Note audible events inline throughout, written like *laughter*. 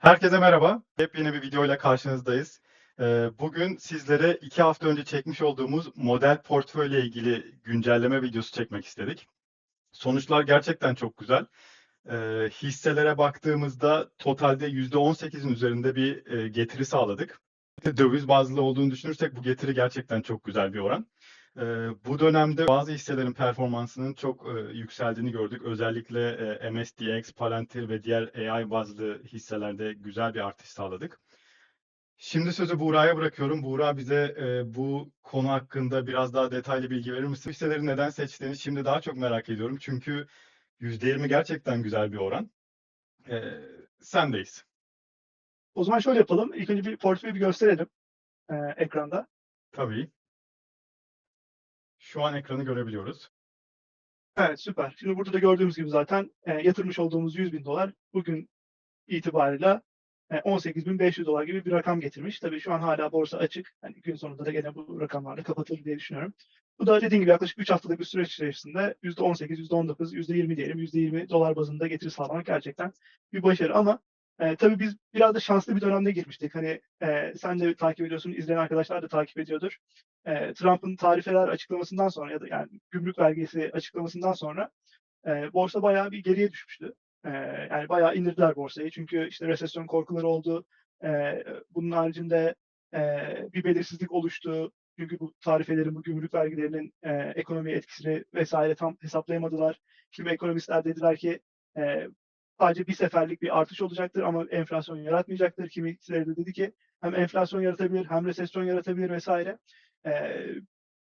Herkese merhaba. Yepyeni bir videoyla karşınızdayız. Ee, Bugün sizlere iki hafta önce çekmiş olduğumuz model portföyle ilgili güncelleme videosu çekmek istedik. Sonuçlar gerçekten çok güzel. Ee, Hisselere baktığımızda totalde %18'in üzerinde bir e, getiri sağladık. Döviz bazlı olduğunu düşünürsek bu getiri gerçekten çok güzel bir oran. Ee, Bu dönemde bazı hisselerin performansının çok e, yükseldiğini gördük. Özellikle e, MSDX, Palantir ve diğer AI bazlı hisselerde güzel bir artış sağladık. Şimdi sözü Buğra'ya bırakıyorum. Buğra bize e, bu konu hakkında biraz daha detaylı bilgi verir misin? Hisseleri neden seçtiğini şimdi daha çok merak ediyorum. Çünkü %20 gerçekten güzel bir oran. E, sendeyiz. O zaman şöyle yapalım. İlk önce bir portföyü bir gösterelim e, ekranda. Tabii. Şu an ekranı görebiliyoruz. Evet süper. Şimdi burada da gördüğümüz gibi zaten e, yatırmış olduğumuz 100 bin dolar bugün itibarıyla e, 18.500 dolar gibi bir rakam getirmiş. Tabii şu an hala borsa açık. Yani gün sonunda da gene bu rakamlarla kapatılır diye düşünüyorum. Bu da dediğim gibi yaklaşık 3 haftalık bir süreç içerisinde %18, %19, %20 diyelim %20 dolar bazında getiri sağlamak gerçekten bir başarı ama e, tabii biz biraz da şanslı bir dönemde girmiştik. Hani e, sen de takip ediyorsun, izleyen arkadaşlar da takip ediyordur. E, Trump'ın tarifeler açıklamasından sonra ya da yani gümrük vergisi açıklamasından sonra e, borsa bayağı bir geriye düşmüştü. E, yani bayağı indirdiler borsayı. Çünkü işte resesyon korkuları oldu. E, bunun haricinde e, bir belirsizlik oluştu. Çünkü bu tarifelerin, bu gümrük vergilerinin e, ekonomiye etkisini vesaire tam hesaplayamadılar. Kimi ekonomistler dediler ki e, sadece bir seferlik bir artış olacaktır ama enflasyon yaratmayacaktır. Kimileri de dedi ki hem enflasyon yaratabilir hem resesyon yaratabilir vesaire. E,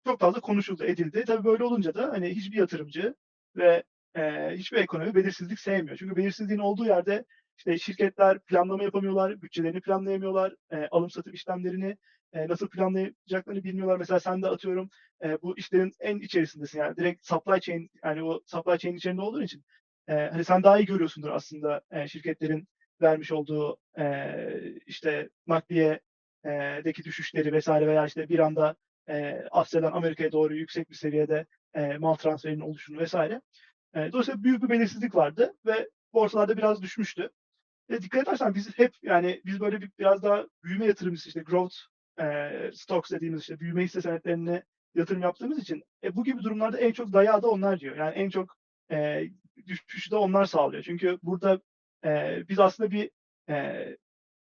çok fazla konuşuldu, edildi. Tabii böyle olunca da hani hiçbir yatırımcı ve e, hiçbir ekonomi belirsizlik sevmiyor. Çünkü belirsizliğin olduğu yerde işte şirketler planlama yapamıyorlar, bütçelerini planlayamıyorlar, e, alım satım işlemlerini e, nasıl planlayacaklarını bilmiyorlar. Mesela sen de atıyorum e, bu işlerin en içerisindesin yani direkt supply chain yani o supply chain içerisinde olduğun için e, hani sen daha iyi görüyorsundur aslında e, şirketlerin vermiş olduğu e, işte nakliye düşüşleri vesaire veya işte bir anda e, Asya'dan Amerika'ya doğru yüksek bir seviyede e, mal transferinin oluşunu vesaire. E, dolayısıyla büyük bir belirsizlik vardı ve borsalarda biraz düşmüştü. E, dikkat edersen biz hep yani biz böyle bir biraz daha büyüme yatırımcısı işte growth e, stocks dediğimiz işte büyüme hisse senetlerine yatırım yaptığımız için e, bu gibi durumlarda en çok dayağı da onlar diyor. Yani en çok e, düşüşü de onlar sağlıyor. Çünkü burada e, biz aslında bir e,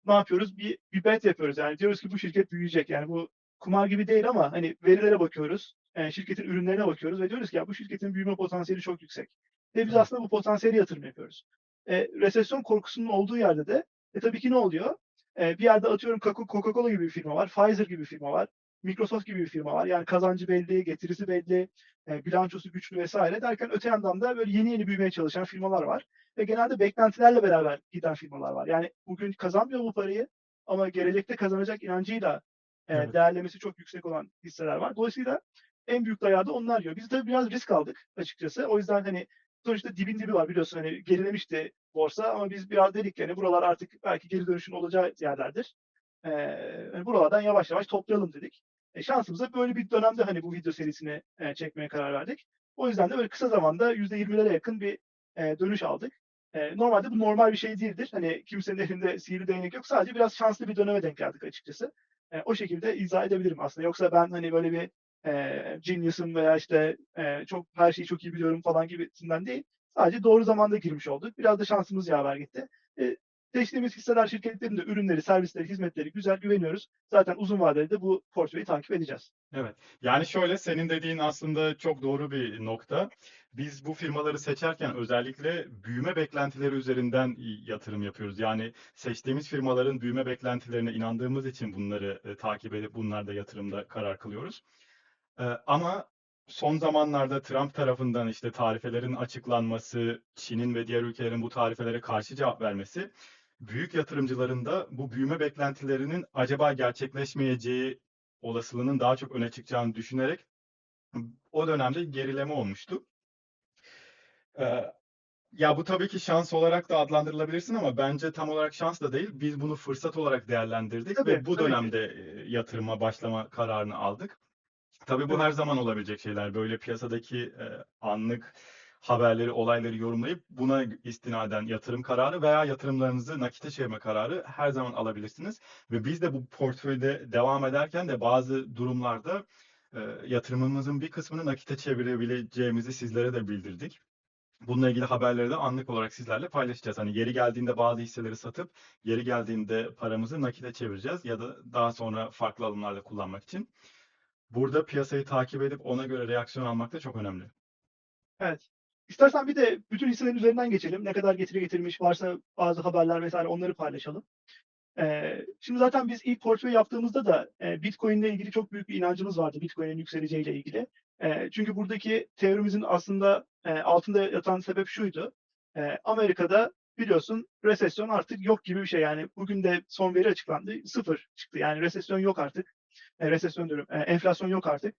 ne yapıyoruz? Bir, bir bet yapıyoruz. Yani diyoruz ki bu şirket büyüyecek. Yani bu kumar gibi değil ama hani verilere bakıyoruz. E, şirketin ürünlerine bakıyoruz ve diyoruz ki ya bu şirketin büyüme potansiyeli çok yüksek. Ve biz aslında bu potansiyeli yatırım yapıyoruz. E, resesyon korkusunun olduğu yerde de e, tabii ki ne oluyor? E, bir yerde atıyorum Coca-Cola gibi bir firma var, Pfizer gibi bir firma var, Microsoft gibi bir firma var. Yani kazancı belli, getirisi belli, e, bilançosu güçlü vesaire derken öte yandan da böyle yeni yeni büyümeye çalışan firmalar var. Ve genelde beklentilerle beraber giden firmalar var. Yani bugün kazanmıyor bu parayı ama gelecekte kazanacak inancıyla e, Evet. değerlemesi çok yüksek olan hisseler var. Dolayısıyla en büyük dayağı da onlar yiyor. Biz tabii biraz risk aldık açıkçası. O yüzden hani sonuçta dibin dibi var biliyorsun hani gerilemişti borsa ama biz biraz dedik yani buralar artık belki geri dönüşün olacağı yerlerdir. Ee, buralardan yavaş yavaş toplayalım dedik. E, şansımıza böyle bir dönemde hani bu video serisini e, çekmeye karar verdik. O yüzden de böyle kısa zamanda %20'lere yakın bir e, dönüş aldık. E, normalde bu normal bir şey değildir. Hani kimsenin elinde sihirli değnek yok. Sadece biraz şanslı bir döneme denk geldik açıkçası. E, o şekilde izah edebilirim aslında. Yoksa ben hani böyle bir e, genius'ım veya işte e, çok her şeyi çok iyi biliyorum falan gibisinden değil. Sadece doğru zamanda girmiş olduk. Biraz da şansımız yaver gitti. E, seçtiğimiz hisseler şirketlerin de ürünleri, servisleri, hizmetleri güzel güveniyoruz. Zaten uzun vadede de bu portföyü takip edeceğiz. Evet. Yani şöyle senin dediğin aslında çok doğru bir nokta. Biz bu firmaları seçerken özellikle büyüme beklentileri üzerinden yatırım yapıyoruz. Yani seçtiğimiz firmaların büyüme beklentilerine inandığımız için bunları e, takip edip bunlarda yatırımda karar kılıyoruz. E, ama son zamanlarda Trump tarafından işte tarifelerin açıklanması, Çin'in ve diğer ülkelerin bu tarifelere karşı cevap vermesi büyük yatırımcıların da bu büyüme beklentilerinin acaba gerçekleşmeyeceği olasılığının daha çok öne çıkacağını düşünerek o dönemde gerileme olmuştu. Ee, ya bu tabii ki şans olarak da adlandırılabilirsin ama bence tam olarak şans da değil. Biz bunu fırsat olarak değerlendirdik Tabii, ve bu tabii ki. dönemde e, yatırıma başlama kararını aldık. Tabii bu her zaman olabilecek şeyler. Böyle piyasadaki e, anlık haberleri, olayları yorumlayıp buna istinaden yatırım kararı veya yatırımlarınızı nakite çevirme kararı her zaman alabilirsiniz. Ve biz de bu portföyde devam ederken de bazı durumlarda e, yatırımımızın bir kısmını nakite çevirebileceğimizi sizlere de bildirdik. Bununla ilgili haberleri de anlık olarak sizlerle paylaşacağız. Hani yeri geldiğinde bazı hisseleri satıp yeri geldiğinde paramızı nakite çevireceğiz ya da daha sonra farklı alımlarda kullanmak için. Burada piyasayı takip edip ona göre reaksiyon almak da çok önemli. Evet. İstersen bir de bütün hisselerin üzerinden geçelim. Ne kadar getiri getirmiş varsa bazı haberler vesaire onları paylaşalım. Ee, şimdi zaten biz ilk portföy yaptığımızda da e, Bitcoin ile ilgili çok büyük bir inancımız vardı. Bitcoin'in yükseleceğiyle ilgili. E, çünkü buradaki teorimizin aslında e, altında yatan sebep şuydu. E, Amerika'da biliyorsun resesyon artık yok gibi bir şey. Yani bugün de son veri açıklandı. Sıfır çıktı. Yani resesyon yok artık. E, resesyon diyorum. E, enflasyon yok artık.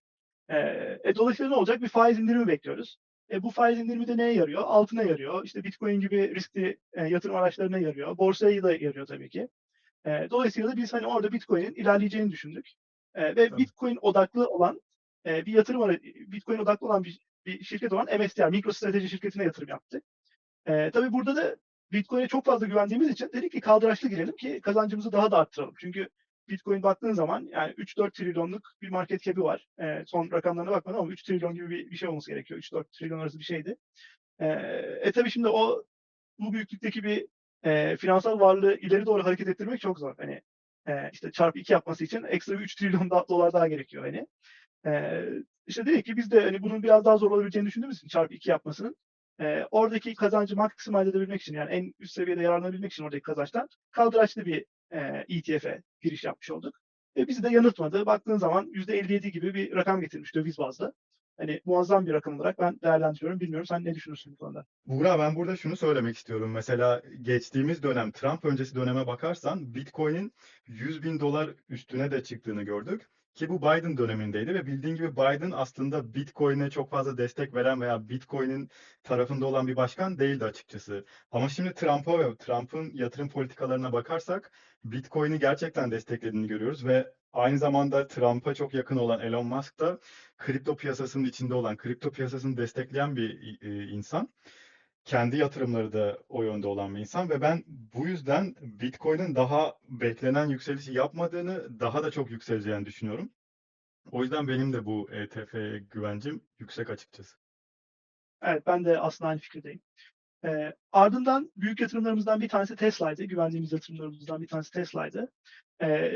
E, e, dolayısıyla ne olacak? Bir faiz indirimi bekliyoruz. E, bu faiz indirimi de neye yarıyor? Altına yarıyor. İşte Bitcoin gibi riskli e, yatırım araçlarına yarıyor. Borsaya da yarıyor tabii ki. E, dolayısıyla da biz hani orada Bitcoin'in ilerleyeceğini düşündük. E, ve Tabii. Bitcoin odaklı olan e, bir yatırım ara- Bitcoin odaklı olan bir, bir şirket olan MSTR, MicroStrateji şirketine yatırım yaptık. E, tabii burada da Bitcoin'e çok fazla güvendiğimiz için dedik ki kaldıraçlı girelim ki kazancımızı daha da arttıralım. Çünkü Bitcoin baktığın zaman yani 3-4 trilyonluk bir market cap'i var. E, son rakamlarına bakmadım ama 3 trilyon gibi bir, bir şey olması gerekiyor. 3-4 trilyon arası bir şeydi. E, e tabii şimdi o bu büyüklükteki bir e, finansal varlığı ileri doğru hareket ettirmek çok zor. Hani e, işte çarpı 2 yapması için ekstra bir 3 trilyon da, dolar daha gerekiyor hani. E, işte dedik ki biz de hani bunun biraz daha zor olabileceğini düşündüğümüz için çarpı 2 yapmasının e, oradaki kazancı maksimalize edebilmek için yani en üst seviyede yararlanabilmek için oradaki kazançtan kaldıraçlı bir e, ETF'e giriş yapmış olduk. Ve bizi de yanıltmadı. Baktığın zaman %57 gibi bir rakam getirmiş döviz bazlı. Hani muazzam bir rakam olarak ben değerlendiriyorum. Bilmiyorum sen ne düşünürsün bu konuda? Buğra ben burada şunu söylemek istiyorum. Mesela geçtiğimiz dönem Trump öncesi döneme bakarsan Bitcoin'in 100 bin dolar üstüne de çıktığını gördük. Ki bu Biden dönemindeydi ve bildiğin gibi Biden aslında Bitcoin'e çok fazla destek veren veya Bitcoin'in tarafında olan bir başkan değildi açıkçası. Ama şimdi Trump'a ve Trump'ın yatırım politikalarına bakarsak Bitcoin'i gerçekten desteklediğini görüyoruz ve aynı zamanda Trump'a çok yakın olan Elon Musk da kripto piyasasının içinde olan, kripto piyasasını destekleyen bir insan. Kendi yatırımları da o yönde olan bir insan ve ben bu yüzden Bitcoin'in daha beklenen yükselişi yapmadığını, daha da çok yükseleceğini düşünüyorum. O yüzden benim de bu ETF'ye güvencim yüksek açıkçası. Evet ben de aslında aynı fikirdeyim. E, ardından büyük yatırımlarımızdan bir tanesi Tesla'ydı. Güvendiğimiz yatırımlarımızdan bir tanesi Tesla'ydı. E,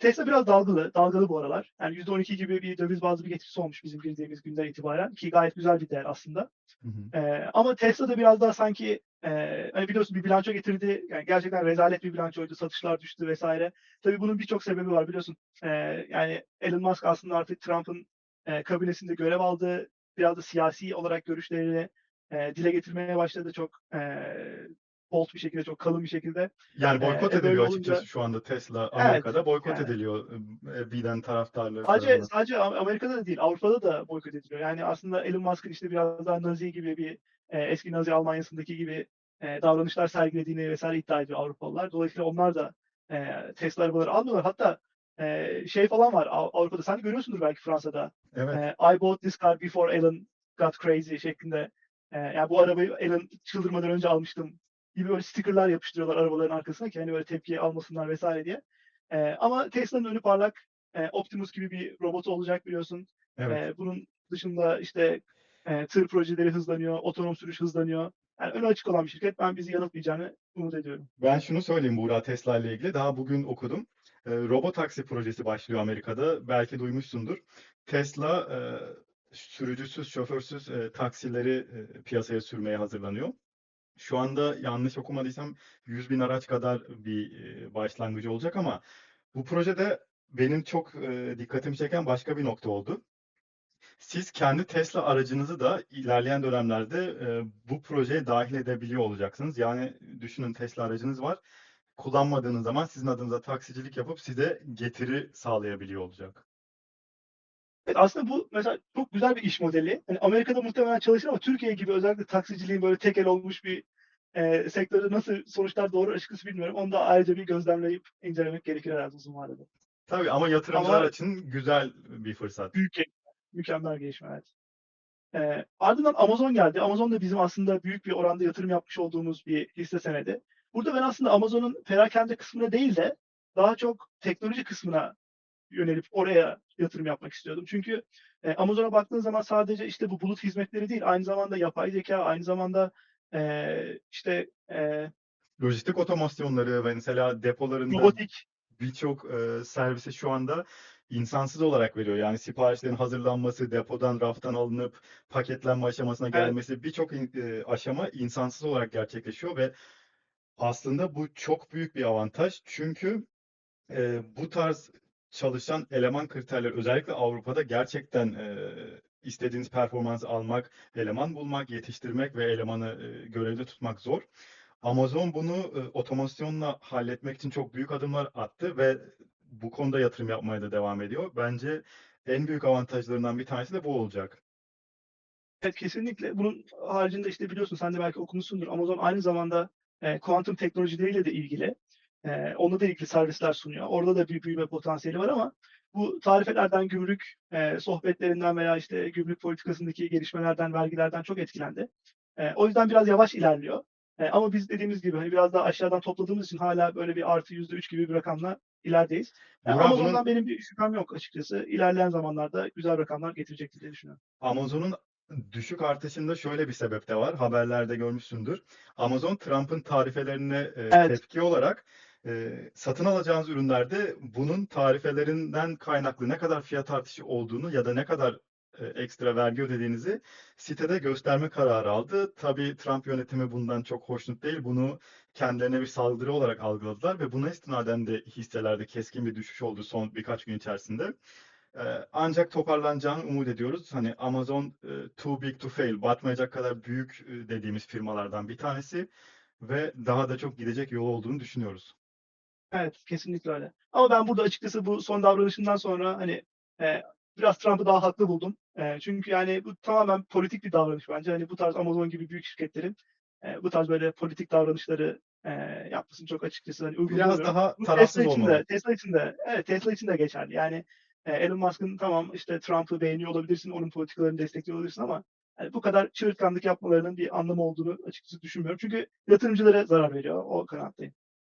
Tesla biraz dalgalı, dalgalı bu aralar. Yani %12 gibi bir döviz bazlı bir getirisi olmuş bizim girdiğimiz günden itibaren ki gayet güzel bir değer aslında. Hı hı. Ee, ama Tesla da biraz daha sanki e, hani biliyorsun bir bilanço getirdi. Yani gerçekten rezalet bir bilançoydu. Satışlar düştü vesaire. Tabii bunun birçok sebebi var biliyorsun. Ee, yani Elon Musk aslında artık Trump'ın e, kabinesinde görev aldı. Biraz da siyasi olarak görüşlerini e, dile getirmeye başladı çok e, bold bir şekilde, çok kalın bir şekilde. Yani Ee, boykot e, ediliyor olunca- açıkçası şu anda Tesla Evet, Amerika'da boykot yani. ediliyor e, Biden taraftarları Sadece tarafından. sadece Am- Amerika'da da değil, Avrupa'da da boykot ediliyor. Yani aslında Elon Musk'ın işte biraz daha Nazi gibi bir e, eski Nazi Almanya'sındaki gibi e, davranışlar sergilediğini vesaire iddia ediyor Avrupalılar. Dolayısıyla onlar da e, Tesla arabaları almıyorlar. Hatta e, şey falan var Av- Avrupa'da. Sen de görüyorsundur belki Fransa'da. Evet. E, I bought this car before Elon got crazy şeklinde. E, yani bu arabayı Elon çıldırmadan önce almıştım gibi böyle stickerlar yapıştırıyorlar arabaların arkasına ki hani böyle tepki almasınlar vesaire diye. E, ama Tesla'nın önü parlak. E, Optimus gibi bir robotu olacak biliyorsun. Evet. E, bunun dışında işte e, tır projeleri hızlanıyor, otonom sürüş hızlanıyor. Yani önü açık olan bir şirket. Ben bizi yanıltmayacağını umut ediyorum. Ben şunu söyleyeyim Buğra Tesla ile ilgili. Daha bugün okudum. E, robotaksi projesi başlıyor Amerika'da. Belki duymuşsundur. Tesla e, sürücüsüz, şoförsüz e, taksileri e, piyasaya sürmeye hazırlanıyor. Şu anda yanlış okumadıysam 100 bin araç kadar bir başlangıcı olacak ama bu projede benim çok dikkatimi çeken başka bir nokta oldu. Siz kendi Tesla aracınızı da ilerleyen dönemlerde bu projeye dahil edebiliyor olacaksınız. Yani düşünün Tesla aracınız var. Kullanmadığınız zaman sizin adınıza taksicilik yapıp size getiri sağlayabiliyor olacak. Evet, aslında bu mesela çok güzel bir iş modeli. Hani Amerika'da muhtemelen çalışır ama Türkiye gibi özellikle taksiciliğin böyle tekel olmuş bir e, sektörde nasıl sonuçlar doğru açıkçası bilmiyorum. Onu da ayrıca bir gözlemleyip incelemek gerekir herhalde uzun vadede. Tabii ama yatırımcılar Ama- için güzel bir fırsat. Büyük mükemmel gelişme evet. Eee, ardından Amazon geldi. Amazon da bizim aslında büyük bir oranda yatırım yapmış olduğumuz bir hisse senedi. Burada ben aslında Amazon'un perakende kısmına değil de daha çok teknoloji kısmına yönelip oraya yatırım yapmak istiyordum. Çünkü eee, Amazon'a baktığın zaman sadece işte bu bulut hizmetleri değil, aynı zamanda yapay zeka, aynı zamanda eee, işte eee, Lojistik otomasyonları ve mesela depolarında robotik birçok e, servisi şu anda insansız olarak veriyor. Yani siparişlerin hazırlanması, depodan, raftan alınıp paketlenme aşamasına Evet. gelmesi birçok in- e, aşama insansız olarak gerçekleşiyor ve aslında bu çok büyük bir avantaj. Çünkü e, bu tarz çalışan eleman kriterleri özellikle Avrupa'da gerçekten e, istediğiniz performansı almak, eleman bulmak, yetiştirmek ve elemanı e, görevde tutmak zor. Amazon bunu e, otomasyonla halletmek için çok büyük adımlar attı ve bu konuda yatırım yapmaya da devam ediyor. Bence en büyük avantajlarından bir tanesi de bu olacak. Evet kesinlikle. Bunun haricinde işte biliyorsun sen de belki okumuşsundur. Amazon aynı zamanda e, kuantum teknolojileriyle de ilgili. E, onunla da ilgili servisler sunuyor. Orada da bir büyüme potansiyeli var ama bu tarifelerden, gümrük e, sohbetlerinden veya işte gümrük politikasındaki gelişmelerden, vergilerden çok etkilendi. E, o yüzden biraz yavaş ilerliyor. E, ama biz dediğimiz gibi hani biraz daha aşağıdan topladığımız için hala böyle bir artı yüzde üç gibi bir rakamla ilerideyiz. E, Burak, Amazon'dan bunun- benim bir şüphem yok açıkçası. İlerleyen zamanlarda güzel rakamlar getirecektir diye düşünüyorum. Amazon'un düşük artışında şöyle bir sebep de var. Haberlerde görmüşsündür. Amazon Trump'ın tarifelerine e, Evet. tepki olarak e, satın alacağınız ürünlerde bunun tarifelerinden kaynaklı ne kadar fiyat artışı olduğunu ya da ne kadar e, ekstra vergi ödediğinizi sitede gösterme kararı aldı. Tabii Trump yönetimi bundan çok hoşnut değil. Bunu kendilerine bir saldırı olarak algıladılar ve buna istinaden de hisselerde keskin bir düşüş oldu son birkaç gün içerisinde. Ee, Ancak toparlanacağını umut ediyoruz. Hani Amazon e, too big to fail, batmayacak kadar büyük e, dediğimiz firmalardan bir tanesi ve daha da çok gidecek yolu olduğunu düşünüyoruz. Evet, kesinlikle öyle. Ama ben burada açıkçası bu son davranışından sonra hani e, biraz Trump'ı daha haklı buldum. E, çünkü yani bu tamamen politik bir davranış bence. Hani bu tarz Amazon gibi büyük şirketlerin e, bu tarz böyle politik davranışları e, yapmasını çok açıkçası hani uygun Biraz daha tarafsız Tesla için de, olmalı. Tesla için de, evet Tesla için de geçerli. Yani e, Elon Musk'ın tamam işte Trump'ı beğeniyor olabilirsin, onun politikalarını destekliyor olabilirsin ama yani bu kadar çığırtkanlık yapmalarının bir anlamı olduğunu açıkçası düşünmüyorum. Çünkü yatırımcılara zarar veriyor. O kanaattayım.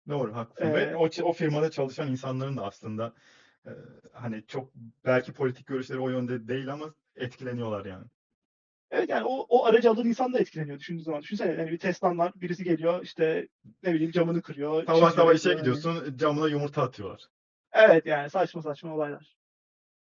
Doğru, haklısın. Ve Ee, o, o firmada çalışan insanların da aslında e, hani çok belki politik görüşleri o yönde değil ama etkileniyorlar yani. Evet yani o, o aracı alan insan da etkileniyor düşündüğün zaman. Düşünsene yani bir Tesla'm var, birisi geliyor işte ne bileyim camını kırıyor. Sabah sabah işe yani. gidiyorsun, camına yumurta atıyorlar. Evet yani saçma saçma olaylar.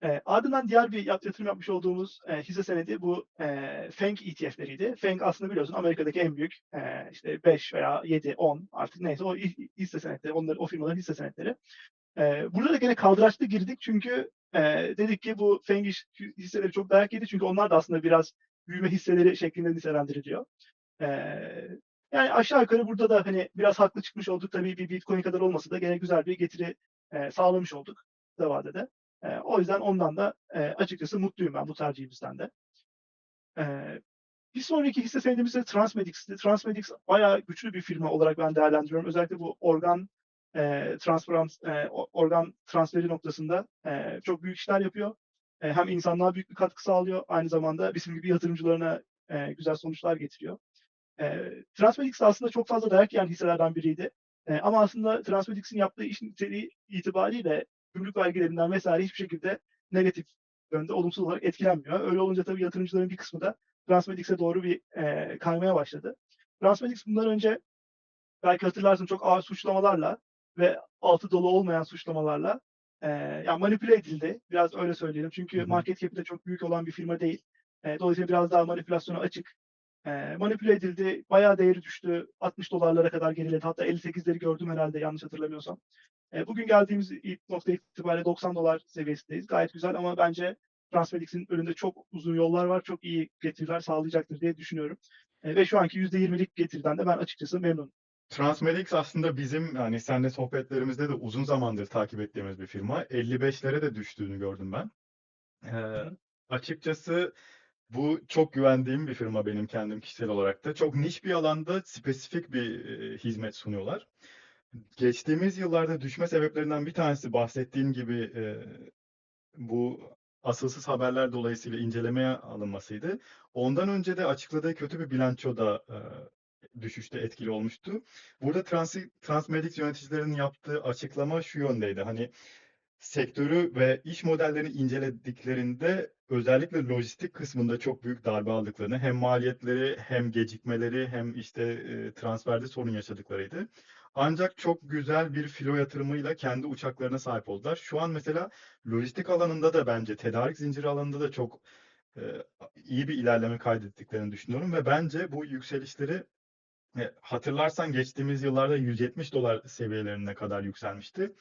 Ee, ardından diğer bir yat- yatırım yapmış olduğumuz e, hisse senedi bu e, FANG ETF'leriydi. FANG aslında biliyorsun Amerika'daki en büyük e, işte 5 veya 7, 10 artık neyse o hi- hisse senetleri, onların, o firmaların hisse senetleri. E, burada da gene kaldıraçlı girdik çünkü e, dedik ki bu FANG hisseleri çok dayak yedi çünkü onlar da aslında biraz büyüme hisseleri şeklinde nitelendiriliyor. E, yani aşağı yukarı burada da hani biraz haklı çıkmış olduk. Tabii bir Bitcoin kadar olmasa da gene güzel bir getiri e, sağlamış olduk kısa vadede. E, o yüzden ondan da e, açıkçası mutluyum ben bu tercihimizden de. E, bir sonraki hisse senedimiz de Transmedics'ti. Transmedics bayağı güçlü bir firma olarak ben değerlendiriyorum. Özellikle bu organ e, transferans, e, organ transferi noktasında e, çok büyük işler yapıyor. E, hem insanlığa büyük bir katkı sağlıyor, aynı zamanda bizim gibi yatırımcılarına e, güzel sonuçlar getiriyor. E, Transmedics aslında çok fazla dayak yiyen hisselerden biriydi. E, ama aslında Transmedics'in yaptığı iş niteliği itibariyle gümrük vergilerinden vesaire hiçbir şekilde negatif yönde olumsuz olarak etkilenmiyor. Öyle olunca tabii yatırımcıların bir kısmı da Transmedics'e doğru bir e, kaymaya başladı. Transmedics bundan önce belki hatırlarsın çok ağır suçlamalarla ve altı dolu olmayan suçlamalarla e, yani manipüle edildi. Biraz öyle söyleyelim. Çünkü market cap'i de çok büyük olan bir firma değil. E, dolayısıyla biraz daha manipülasyona açık. E, manipüle edildi. Bayağı değeri düştü. 60 dolarlara kadar geriledi. Hatta 58'leri gördüm herhalde yanlış hatırlamıyorsam. E, bugün geldiğimiz nokta itibariyle 90 dolar seviyesindeyiz. Gayet güzel ama bence Transmedics'in önünde çok uzun yollar var. Çok iyi getiriler sağlayacaktır diye düşünüyorum. E, ve şu anki %20'lik getiriden de ben açıkçası memnunum. Transmedics aslında bizim hani seninle sohbetlerimizde de uzun zamandır takip ettiğimiz bir firma. 55'lere de düştüğünü gördüm ben. Ee, açıkçası bu çok güvendiğim bir firma benim kendim kişisel olarak da. Çok niş bir alanda spesifik bir e, hizmet sunuyorlar. Geçtiğimiz yıllarda düşme sebeplerinden bir tanesi bahsettiğin gibi e, bu asılsız haberler dolayısıyla incelemeye alınmasıydı. Ondan önce de açıkladığı kötü bir bilanço da e, düşüşte etkili olmuştu. Burada Trans Transmedix yöneticilerinin yaptığı açıklama şu yöndeydi. Hani sektörü ve iş modellerini incelediklerinde özellikle lojistik kısmında çok büyük darbe aldıklarını, hem maliyetleri hem gecikmeleri hem işte e, transferde sorun yaşadıklarıydı. Ancak çok güzel bir filo yatırımıyla kendi uçaklarına sahip oldular. Şu an mesela lojistik alanında da bence tedarik zinciri alanında da çok e, iyi bir ilerleme kaydettiklerini düşünüyorum ve bence bu yükselişleri e, hatırlarsan geçtiğimiz yıllarda 170 dolar seviyelerine kadar yükselmişti.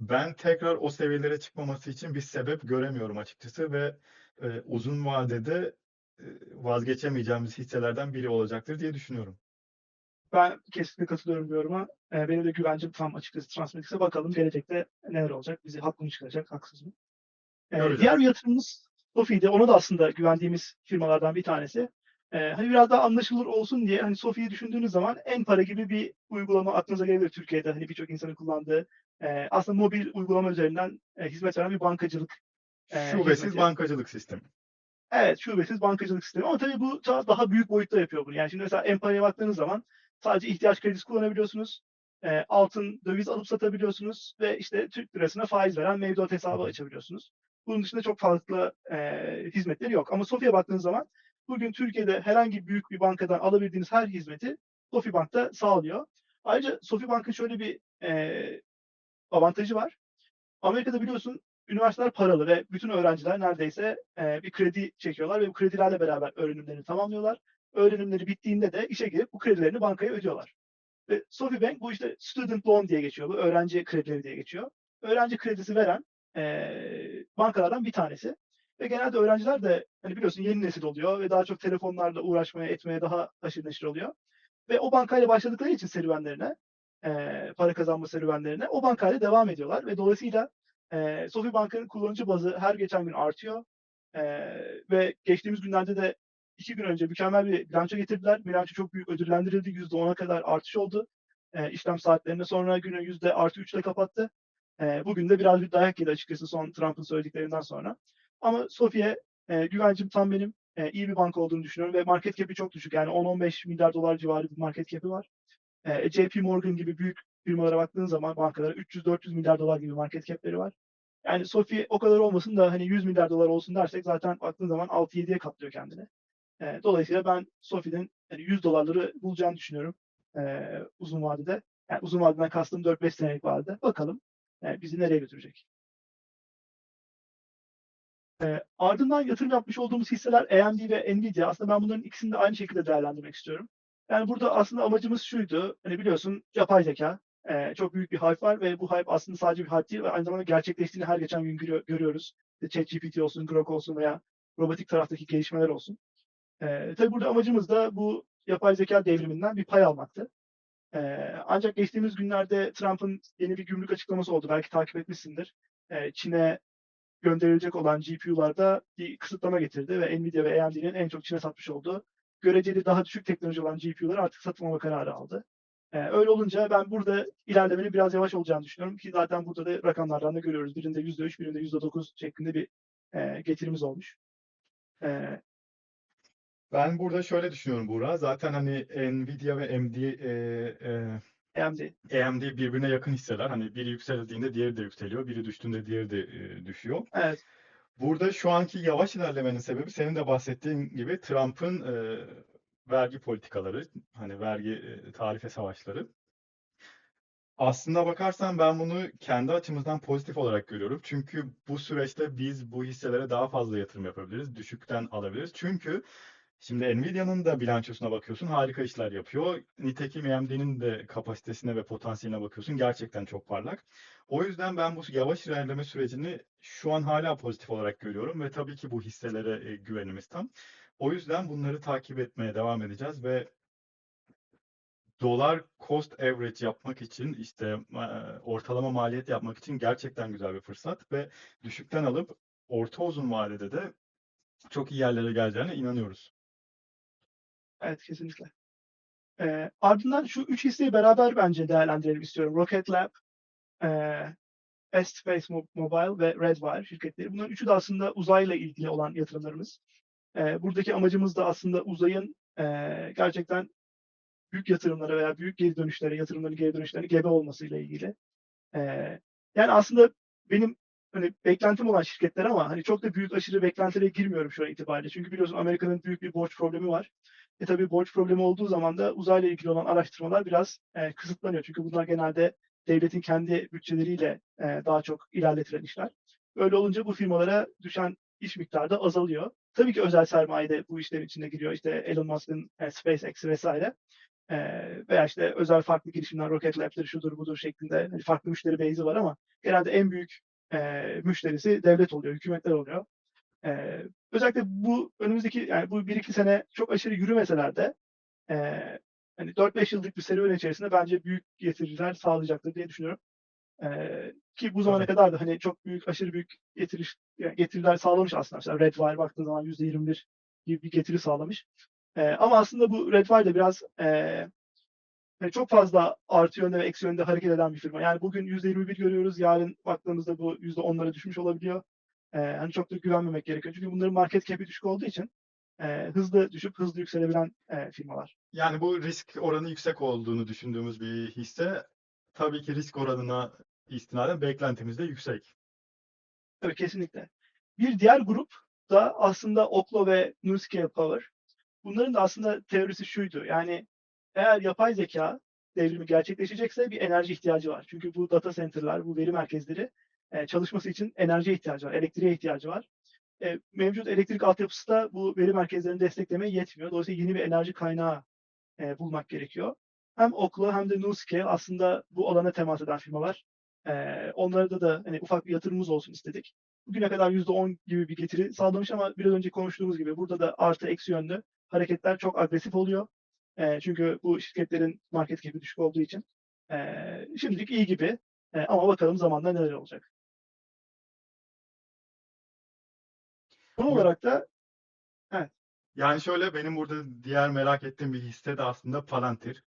Ben tekrar o seviyelere çıkmaması için bir sebep göremiyorum açıkçası ve e, uzun vadede e, vazgeçemeyeceğimiz hisselerden biri olacaktır diye düşünüyorum. Ben kesinlikle katılıyorum bu yoruma. Ee, benim de güvencim tam açıkçası Transmedix'e. Bakalım gelecekte neler olacak? Bizi haklı mı çıkaracak, haksız mı? Göreceğiz. diğer bir yatırımımız Sofi'ydi. Ona da aslında güvendiğimiz firmalardan bir tanesi. Ee, hani biraz daha anlaşılır olsun diye hani Sofi'yi düşündüğünüz zaman en para gibi bir uygulama aklınıza gelebilir Türkiye'de. Hani birçok insanın kullandığı e, aslında mobil uygulama üzerinden e, hizmet veren bir bankacılık e, Şubesiz bankacılık sistemi. Evet, şubesiz bankacılık sistemi. Ama tabii bu daha büyük boyutta yapıyor bunu. Yani şimdi mesela Empari'ye baktığınız zaman sadece ihtiyaç kredisi kullanabiliyorsunuz. E, altın, döviz alıp satabiliyorsunuz ve işte Türk lirasına faiz veren mevduat hesabı açabiliyorsunuz. Bunun dışında çok farklı e, hizmetleri yok. Ama Sofi'ye baktığınız zaman bugün Türkiye'de herhangi büyük bir bankadan alabildiğiniz her hizmeti Sofi Bank'ta sağlıyor. Ayrıca Sofi Bank'ın şöyle bir e, avantajı var. Amerika'da biliyorsun üniversiteler paralı ve bütün öğrenciler neredeyse e, bir kredi çekiyorlar ve bu kredilerle beraber öğrenimlerini tamamlıyorlar. Öğrenimleri bittiğinde de işe girip bu kredilerini bankaya ödüyorlar. Ve SofiBank bu işte student loan diye geçiyor. Bu öğrenci kredileri diye geçiyor. Öğrenci kredisi veren e, bankalardan bir tanesi. Ve genelde öğrenciler de hani biliyorsun yeni nesil oluyor ve daha çok telefonlarla uğraşmaya etmeye daha aşırı neşir oluyor. Ve o bankayla başladıkları için serüvenlerine, e, para kazanma serüvenlerine o bankayla devam ediyorlar. Ve dolayısıyla e, Sofi Bank'ın kullanıcı bazı her geçen gün artıyor. E, ve geçtiğimiz günlerde de iki gün önce mükemmel bir bilanço getirdiler. Bilanço çok büyük ödüllendirildi. %10'a kadar artış oldu. E, işlem saatlerinde sonra günü yüzde artı 3 ile kapattı. E, bugün de biraz bir dayak yedi açıkçası son Trump'ın söylediklerinden sonra. Ama Sofi'ye e, güvencim tam benim. E, iyi bir banka olduğunu düşünüyorum ve market cap'i çok düşük. Yani 10-15 milyar dolar civarı bir market cap'i var. E, JP Morgan gibi büyük firmalara baktığın zaman bankalara 300-400 milyar dolar gibi market cap'leri var. Yani Sofi o kadar olmasın da hani 100 milyar dolar olsun dersek zaten baktığın zaman 6-7'ye katlıyor kendini. E, dolayısıyla ben Sofi'nin hani 100 dolarları bulacağını düşünüyorum e, uzun vadede. Yani uzun vadeden kastım 4-5 senelik vadede. Bakalım e, bizi nereye götürecek. E, ardından yatırım yapmış olduğumuz hisseler AMD ve Nvidia. Aslında ben bunların ikisini de aynı şekilde değerlendirmek istiyorum. Yani burada aslında amacımız şuydu. Hani biliyorsun yapay zeka e, çok büyük bir hype var ve bu hype aslında sadece bir hype değil ve aynı zamanda gerçekleştiğini her geçen gün görüyor- görüyoruz. İşte ChatGPT olsun, Grok olsun veya robotik taraftaki gelişmeler olsun. E, tabii burada amacımız da bu yapay zeka devriminden bir pay almaktı. E, ancak geçtiğimiz günlerde Trump'ın yeni bir gümrük açıklaması oldu. Belki takip etmişsindir. E, Çin'e gönderilecek olan GPU'larda bir kısıtlama getirdi ve Nvidia ve AMD'nin en çok Çin'e satmış olduğu göreceli daha düşük teknoloji olan GPU'ları artık satmama kararı aldı. Ee, öyle olunca ben burada ilerlemenin biraz yavaş olacağını düşünüyorum ki zaten burada da rakamlardan da görüyoruz. Birinde %3, birinde %9 şeklinde bir e, getirimiz olmuş. Ee, Ben burada şöyle düşünüyorum Buğra. Zaten hani Nvidia ve AMD, e, e, AMD. AMD birbirine yakın hisseler. Hani biri yükseldiğinde diğeri de yükseliyor. Biri düştüğünde diğeri de e, düşüyor. Evet. Burada şu anki yavaş ilerlemenin sebebi senin de bahsettiğin gibi Trump'ın e, vergi politikaları, hani vergi tarife savaşları. Aslında bakarsan ben bunu kendi açımızdan pozitif olarak görüyorum. Çünkü bu süreçte biz bu hisselere daha fazla yatırım yapabiliriz, düşükten alabiliriz. Çünkü şimdi Nvidia'nın da bilançosuna bakıyorsun, harika işler yapıyor. Nitekim AMD'nin de kapasitesine ve potansiyeline bakıyorsun, gerçekten çok parlak. O yüzden ben bu yavaş ilerleme sürecini şu an hala pozitif olarak görüyorum ve tabii ki bu hisselere güvenimiz tam. O yüzden bunları takip etmeye devam edeceğiz ve dolar cost average yapmak için işte e, ortalama maliyet yapmak için gerçekten güzel bir fırsat ve düşükten alıp orta uzun vadede de çok iyi yerlere geleceğine inanıyoruz. Evet kesinlikle. Ee, ardından şu üç hisseyi beraber bence değerlendirelim istiyorum. Rocket Lab, e, S-Space Mo- Mobile ve Redwire şirketleri. Bunların üçü de aslında uzayla ilgili olan yatırımlarımız. Ee, buradaki amacımız da aslında uzayın e, gerçekten büyük yatırımlara veya büyük geri dönüşlere, yatırımların geri dönüşlerine gebe olmasıyla ilgili. Ee, yani aslında benim hani beklentim olan şirketler ama hani çok da büyük aşırı beklentilere girmiyorum şu an itibariyle. Çünkü biliyorsun Amerika'nın büyük bir borç problemi var. E tabii borç problemi olduğu zaman da uzayla ilgili olan araştırmalar biraz e, kısıtlanıyor. Çünkü bunlar genelde devletin kendi bütçeleriyle e, daha çok ilerletilen işler. Öyle olunca bu firmalara düşen iş miktarı da azalıyor. Tabii ki özel sermaye de bu işlerin içine giriyor. İşte Elon Musk'ın e, SpaceX vesaire. E, veya işte özel farklı girişimler, Rocket Lab'leri şudur budur şeklinde hani farklı müşteri base'i var ama genelde en büyük e, müşterisi devlet oluyor, hükümetler oluyor. E, özellikle bu önümüzdeki yani bu bir iki sene çok aşırı yürümeseler de e, hani 4-5 yıllık bir serüven içerisinde bence büyük getiriler sağlayacaktır diye düşünüyorum. E, ki bu zamana kadar da hani çok büyük aşırı büyük getiriş, yani getiriler sağlamış aslında. Mesela Redwire baktığın zaman %21 gibi bir getiri sağlamış. E, ama aslında bu Redwire de biraz e, yani çok fazla artı yönde ve eksi yönde hareket eden bir firma. Yani bugün %21 görüyoruz. Yarın baktığımızda bu %10'lara düşmüş olabiliyor. Ee, hani çok da güvenmemek gerekiyor. Çünkü bunların market cap'i düşük olduğu için e, hızlı düşüp hızlı yükselebilen e, firmalar. Yani bu risk oranı yüksek olduğunu düşündüğümüz bir hisse tabii ki risk oranına istinaden beklentimiz de yüksek. Tabii kesinlikle. Bir diğer grup da aslında Oklo ve NuScale Power. Bunların da aslında teorisi şuydu. Yani eğer yapay zeka devrimi gerçekleşecekse bir enerji ihtiyacı var. Çünkü bu data center'lar, bu veri merkezleri e, çalışması için enerjiye ihtiyacı var, elektriğe ihtiyacı var. E, mevcut elektrik altyapısı da bu veri merkezlerini desteklemeye yetmiyor. Dolayısıyla yeni bir enerji kaynağı e, bulmak gerekiyor. Hem Oklo hem de NuScale aslında bu alana temas eden firmalar. E, onlarda da hani ufak bir yatırımımız olsun istedik. Bugüne kadar %10 gibi bir getiri sağlamış ama biraz önce konuştuğumuz gibi burada da artı eksi yönlü hareketler çok agresif oluyor. E, çünkü bu şirketlerin market cap'i düşük olduğu için. E, şimdilik iyi gibi E, ama bakalım zamanla neler olacak. Son olarak da Yani şöyle benim burada diğer merak ettiğim bir hisse de aslında Palantir.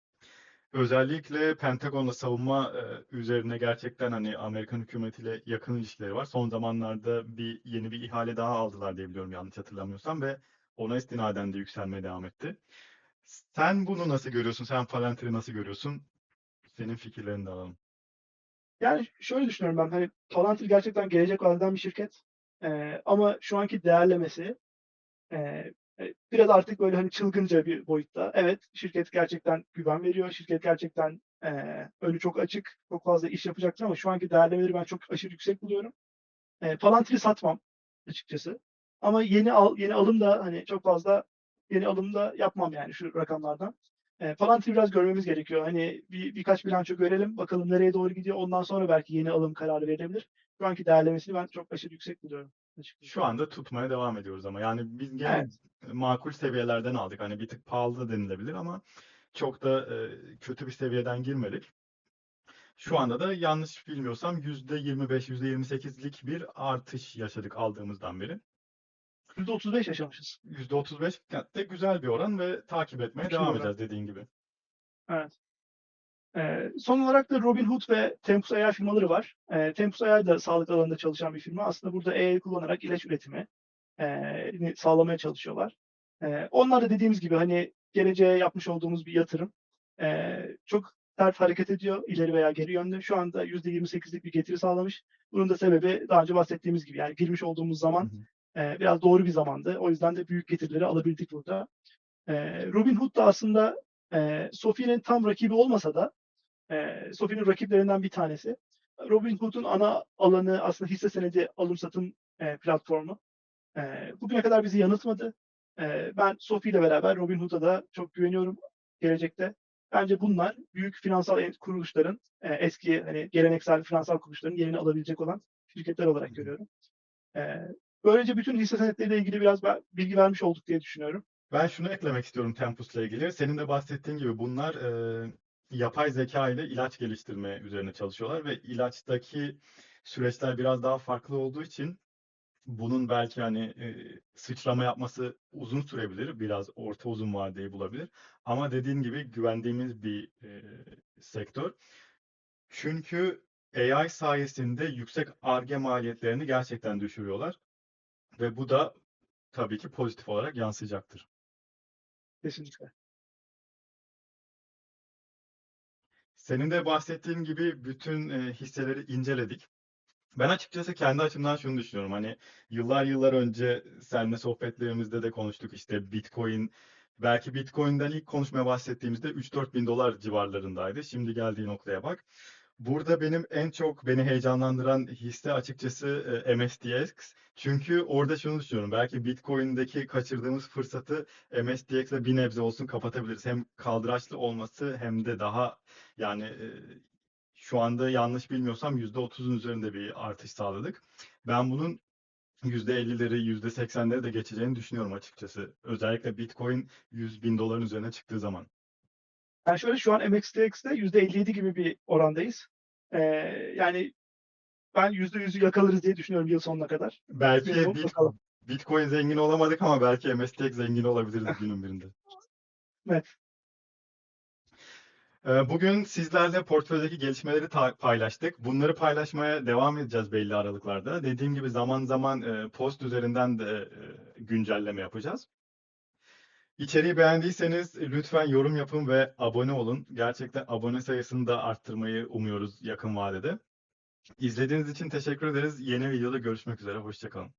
Özellikle Pentagon'la savunma e, üzerine gerçekten hani Amerikan hükümetiyle yakın ilişkileri var. Son zamanlarda bir yeni bir ihale daha aldılar diye biliyorum yanlış hatırlamıyorsam ve ona istinaden de yükselmeye devam etti. Sen bunu nasıl görüyorsun? Sen Palantir'i nasıl görüyorsun? Senin fikirlerini de alalım. Yani şöyle düşünüyorum ben hani Palantir gerçekten gelecek vadeden bir şirket. Ee, ama şu anki değerlemesi e, biraz artık böyle hani çılgınca bir boyutta. Evet şirket gerçekten güven veriyor. Şirket gerçekten e, önü çok açık. Çok fazla iş yapacaktır ama şu anki değerlemeleri ben çok aşırı yüksek buluyorum. E, Palantir'i satmam açıkçası. Ama yeni al, yeni alım da hani çok fazla yeni alım da yapmam yani şu rakamlardan. E, Palantir'i biraz görmemiz gerekiyor. Hani bir, birkaç bilanço görelim. Bakalım nereye doğru gidiyor. Ondan sonra belki yeni alım kararı verilebilir. Şu anki değerlemesini ben çok aşırı yüksek buluyorum. Şu anda tutmaya devam ediyoruz ama yani biz gene Evet. makul seviyelerden aldık. Hani bir tık pahalı da denilebilir ama çok da e, kötü bir seviyeden girmedik. Şu anda da yanlış bilmiyorsam %25, %28'lik bir artış yaşadık aldığımızdan beri. %35 yaşamışız. %35 de güzel bir oran ve takip etmeye Güçlü devam oran. edeceğiz dediğin gibi. Evet. Ee, son olarak da Robinhood ve Tempus AI firmaları var. Ee, Tempus AI da sağlık alanında çalışan bir firma. Aslında burada AI kullanarak ilaç üretimi e, sağlamaya çalışıyorlar. E, onlar da dediğimiz gibi hani geleceğe yapmış olduğumuz bir yatırım. E, çok sert hareket ediyor ileri veya geri yönlü. Şu anda %28'lik bir getiri sağlamış. Bunun da sebebi daha önce bahsettiğimiz gibi yani girmiş olduğumuz zaman Hı hı. e, biraz doğru bir zamandı. O yüzden de büyük getirileri alabildik burada. E, Robinhood da aslında e, Sofi'nin tam rakibi olmasa da e, Sofi'nin rakiplerinden bir tanesi. Robinhood'un ana alanı aslında hisse senedi alım satım e, platformu. E, bugüne kadar bizi yanıltmadı. E, ben Sofi ile beraber Robinhood'a da çok güveniyorum gelecekte. Bence bunlar büyük finansal kuruluşların, e, eski hani geleneksel finansal kuruluşların yerini alabilecek olan şirketler olarak görüyorum. E, böylece bütün hisse senetleriyle ilgili biraz bilgi vermiş olduk diye düşünüyorum. Ben şunu eklemek istiyorum Tempus'la ilgili. Senin de bahsettiğin gibi bunlar e, yapay zeka ile ilaç geliştirme üzerine çalışıyorlar ve ilaçtaki süreçler biraz daha farklı olduğu için bunun belki hani e, sıçrama yapması uzun sürebilir, biraz orta uzun vadeyi bulabilir. Ama dediğin gibi güvendiğimiz bir e, sektör. Çünkü AI sayesinde yüksek Ar-Ge maliyetlerini gerçekten düşürüyorlar ve bu da tabii ki pozitif olarak yansıyacaktır. Kesinlikle. Senin de bahsettiğin gibi bütün e, hisseleri inceledik. Ben açıkçası kendi açımdan şunu düşünüyorum. Hani yıllar yıllar önce seninle sohbetlerimizde de konuştuk işte Bitcoin. Belki Bitcoin'den ilk konuşmaya bahsettiğimizde 3-4 bin dolar civarlarındaydı. Şimdi geldiği noktaya bak. Burada benim en çok beni heyecanlandıran hisse açıkçası e. Çünkü orada şunu düşünüyorum. Belki Bitcoin'deki kaçırdığımız fırsatı MSTX'le bir nebze olsun kapatabiliriz. Hem kaldıraçlı olması hem de daha yani e, şu anda yanlış bilmiyorsam %30'un üzerinde bir artış sağladık. Ben bunun %50'leri, %80'leri de geçeceğini düşünüyorum açıkçası. Özellikle Bitcoin 100 bin doların üzerine çıktığı zaman. Yani şöyle şu an MXTX'te %57 gibi bir orandayız. Ee, yani ben %100'ü yakalarız diye düşünüyorum yıl sonuna kadar. Belki Bilmiyorum, Bit- bakalım. Bitcoin zengin olamadık ama belki MSTX zengin olabiliriz günün birinde. *laughs* Evet. Ee, Bugün sizlerle portföydeki gelişmeleri paylaştık. Bunları paylaşmaya devam edeceğiz belli aralıklarda. Dediğim gibi zaman zaman e, post üzerinden de e, güncelleme yapacağız. İçeriği beğendiyseniz lütfen yorum yapın ve abone olun. Gerçekten abone sayısını da arttırmayı umuyoruz yakın vadede. İzlediğiniz için teşekkür ederiz. Yeni videoda görüşmek üzere. Hoşçakalın.